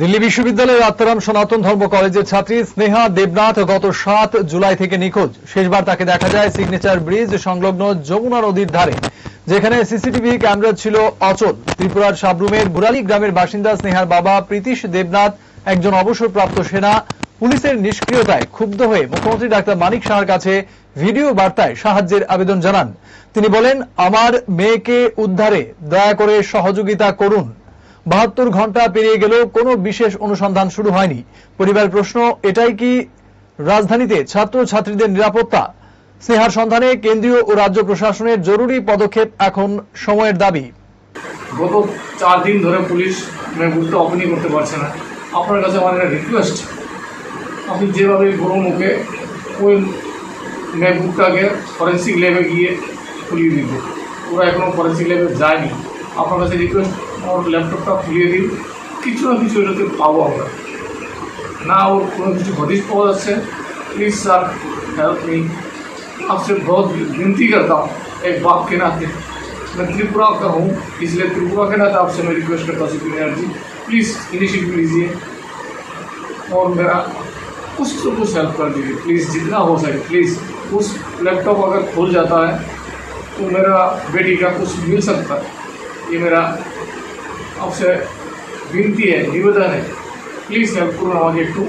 দিল্লি বিশ্ববিদ্যালয়ের আত্মারাম সনাতন ধর্ম কলেজের ছাত্রী স্নেহা দেবনাথ গত সাত জুলাই থেকে নিখোঁজ। শেষবার তাকে দেখা যায় সিগনেচার ব্রিজ সংলগ্ন যমুনা নদীর ধারে, যেখানে সিসিটিভি ক্যামেরা ছিল অচল। ত্রিপুরার সাবরুমের বুড়ালি গ্রামের বাসিন্দা স্নেহার বাবা প্রীতিশ দেবনাথ, একজন অবসরপ্রাপ্ত সেনা, পুলিশের নিষ্ক্রিয়তায় ক্ষুব্ধ হয়ে মুখ্যমন্ত্রী ডাক্তার মানিক সাহার কাছে ভিডিও বার্তায় সাহায্যের আবেদন জানান। তিনি বলেন, আমার মেয়েকে উদ্ধারে দয়া করে সহযোগিতা করুন। বাহাত্তর ঘণ্টা পেরিয়ে গেলেও কোনো বিশেষ অনুসন্ধান শুরু হয়নি। পরিবার প্রশ্ন এটাই কি রাজধানীতে ছাত্র ছাত্রীদের নিরাপত্তা? স্নেহার সন্ধানে কেন্দ্রীয় ও রাজ্য প্রশাসনের জরুরি পদক্ষেপ এখন সময়ের দাবি। গত চার দিন ধরে পুলিশ মেহবুবটা ওপেনই করতে পারছে না। আপনার কাছে আমার একটা রিকোয়েস্ট আপনি যেভাবে গরু মুখে ওই মেহবুবটাকে ফরেন্সিক ল্যাবে গিয়ে খুলিয়ে দিন ওরা এখনও ফরেন্সিক ল্যাবে যায়নি। আপনার কাছে রিকোয়েস্ট আমার ল্যাপটপটা খুলিয়ে দিন কিছু না কিছু এটাতে পাবো আমরা না ওর কোনো কিছু হদিশ পাওয়া যাচ্ছে प्लीज़ सर हेल्प मी आपसे बहुत विनती करता हूँ एक बाप के नाते मैं त्रिपुरा का हूँ इसलिए त्रिपुरा के नाते आपसे मैं रिक्वेस्ट करता हूँ सुप्रीम जी प्लीज़ इनिशिएटिव लीजिए और मेरा कुछ तो कुछ हेल्प कर दीजिए प्लीज़ जितना हो सके प्लीज़ उस लैपटॉप अगर खुल जाता है तो मेरा बेटी का कुछ मिल सकता है ये मेरा आपसे विनती है निवेदन है। प्लीज़ हेल्प करो हमारी टू